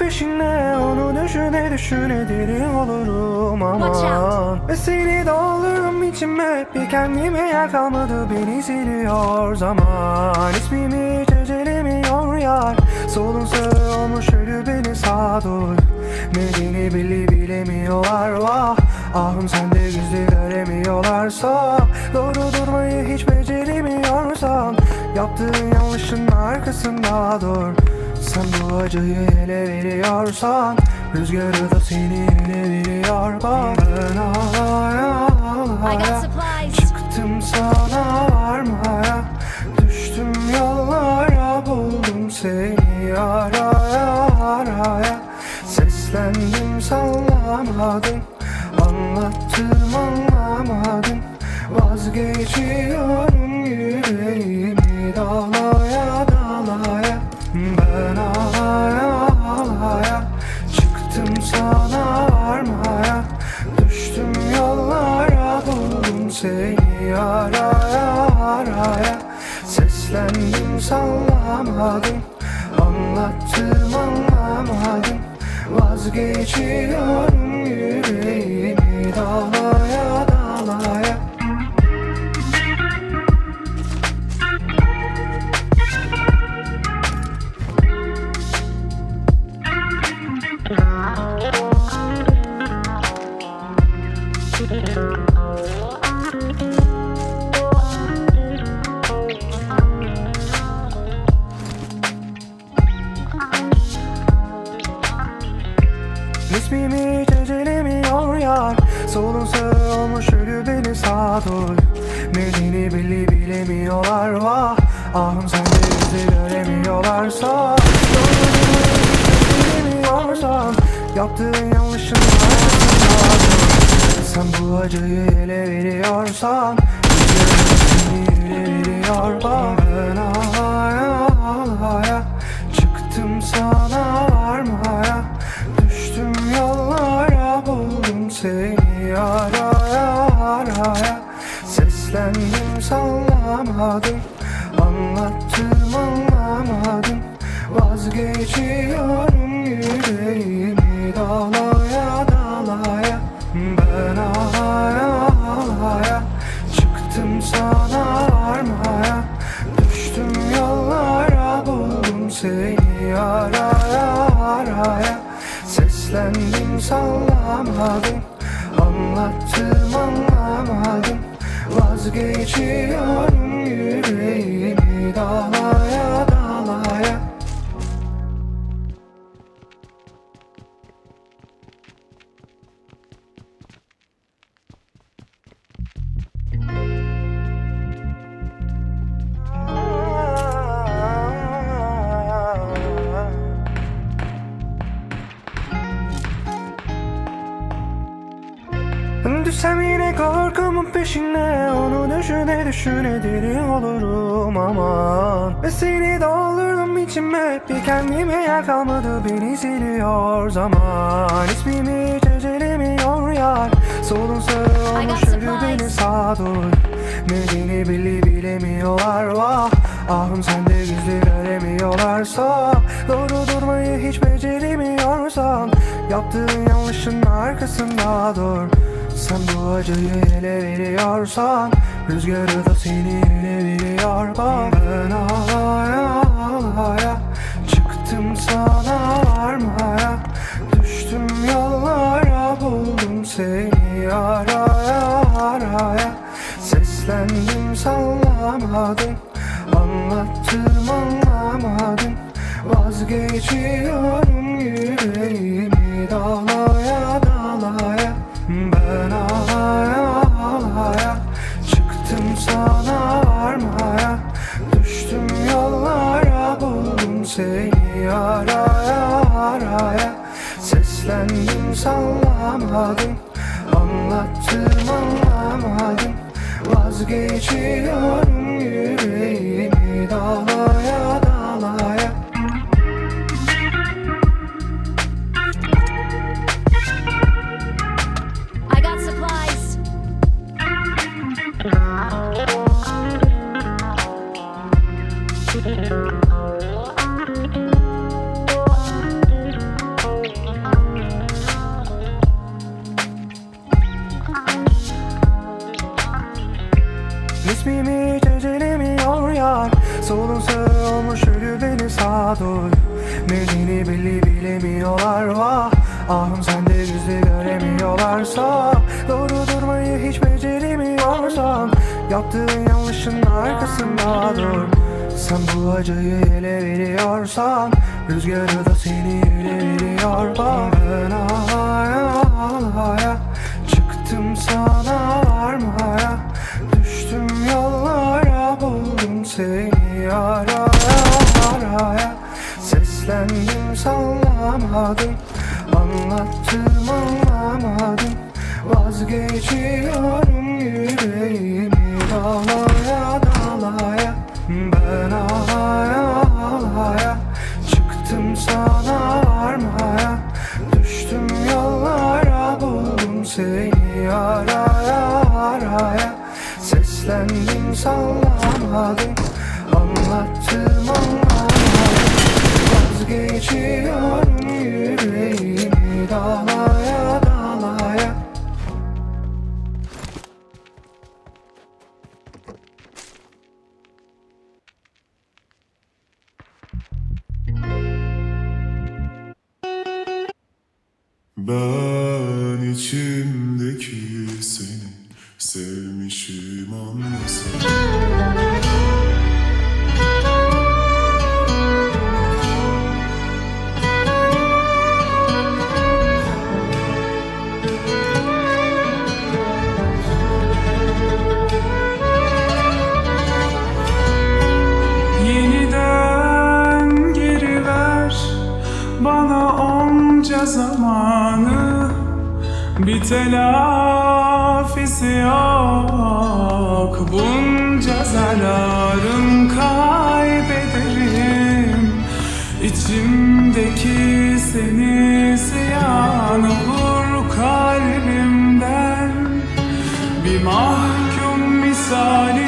Peşine Onu düşüne düşüne deli olurum aman. Ve seni doldururum içime Bir kendime yer kalmadı beni siliyor zaman. İsmimi hiç ecelemiyor yar Solun sağı olmuş ölü beni sağdur Nedeni belli bilemiyorlar vah. Ahım sende gizli göremiyorlarsa Doğru durmayı hiç beceremiyorsan Yaptığın yanlışın arkasında dur Sen bu acıyı ele veriyorsan Rüzgarı da seni veriyor Bak ben ağlaya ağlaya supplies. Çıktım sana varmaya Düştüm yollara buldum seni araya araya. Seslendim sallamadım Anlattım anlamadın Vazgeçiyorum yüreğimi dalaya dalaya seni araya araya Seslendim sallamadım. Anlattım anlamadım. Vazgeçiyorum yüreğimi dalaya İsmimi hiç ecelemiyor yar. Solun sağı olmuş ölü beni sağdur. Nedeni belli bilemiyorlar. Vah! Ahım sende bizi göremiyorlarsa. Bilemiyorsan Yaptığın yanlışın Sen bu acıyı ele veriyorsan seni ele veriyor. Bak sallamadım Anlattım anlamadım. Vazgeçiyorum yüreğimi dalaya dalaya. Ben ağlaya ağlaya. Çıktım sana varmaya Düştüm yollara buldum seni araya araya. Seslendim sallamadım. Anlattım anlamadım Vazgeçiyorum yüreğimi dalaya dalaya. Düşsem yine korkumun peşine düşüne düşüne deli olurum aman. Ve seni doldurdum içime Bir kendime yer kalmadı beni siliyor zaman. İsmimi hiç ecelemiyor yar Solun sağı olmuş ölü beni sağdur. Nedeni belli bilemiyorlar vah. Ahım sende gizli göremiyorlarsa Doğru durmayı hiç beceremiyorsan Yaptığın yanlışın arkasında dur Sen bu acıyı ele veriyorsan Rüzgarı da seni ele veriyor. Bak ben ağlaya ağlaya Çıktım sana varmaya. Düştüm yollara buldum seni araya araya. Seslendim sallamadım Anlattım anlamadım. Vazgeçiyorum yüreğimi dalaya dalaya seni araya araya Seslendim sallamadım. Anlattım anlamadım. Vazgeçiyorum yüreğimi dalaya beceremiyor yar. Solun olmuş ölü beni sağa dur Nedeni belli bilemiyorlar vah. Ahım sende yüzü göremiyorlarsa. Doğru durmayı hiç beceremiyorsan. Yaptığın yanlışın arkasında dur. Sen bu acıyı ele veriyorsan Rüzgarı da seni ele veriyor. Bak Ben ağlaya ağlaya Çıktım sana varmaya seni araya araya Seslendim sallamadım Anlattım anlamadım. Vazgeçiyorum yüreğimi dalaya dalaya Ben alaya alaya Çıktım sana varmaya. Düştüm yollara buldum seni araya araya Seslendim sallamadım Anlattım anlamadım Vazgeçiyorum yüreğimi dalaya dalaya. Ben telafisi yok. Bunca zararım kaybederim. İçimdeki seni ziyan olur kalbimden. Bir mahkum misali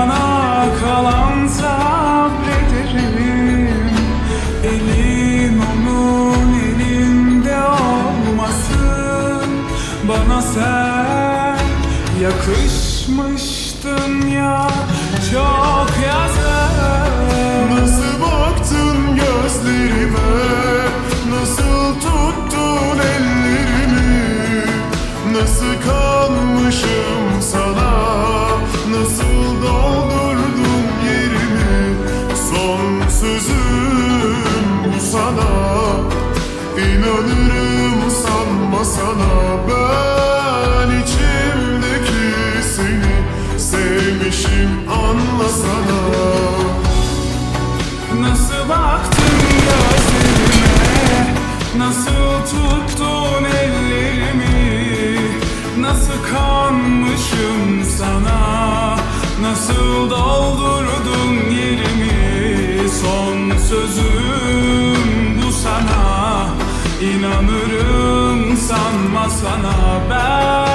bana kalan sabrederim. Elin onun elinde olmasın. Bana sen yakışmıştın ya Çok yazık. Nasıl baktın gözlerime? Nasıl tuttun ellerimi? Nasıl kanmışım Sevmişim anlasana. Nasıl baktın gözlerime Nasıl tuttun ellerimi? Nasıl kanmışım sana? Nasıl doldurdun yerimi? Son sözüm bu sana. İnanırım sanma sana Ben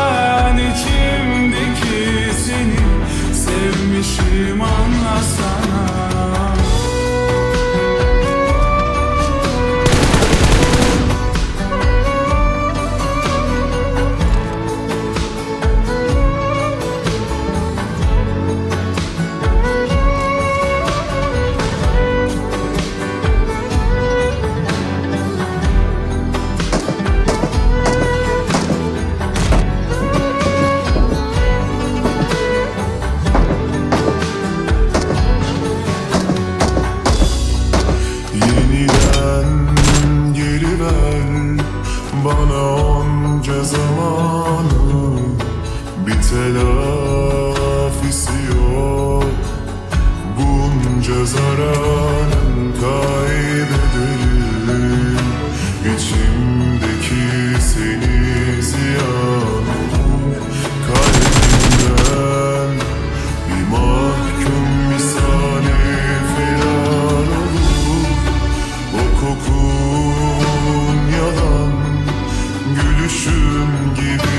Gülüşün gibi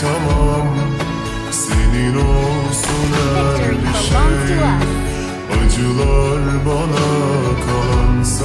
tamam. Senin olsun her bir şey. Acılar bana kalansa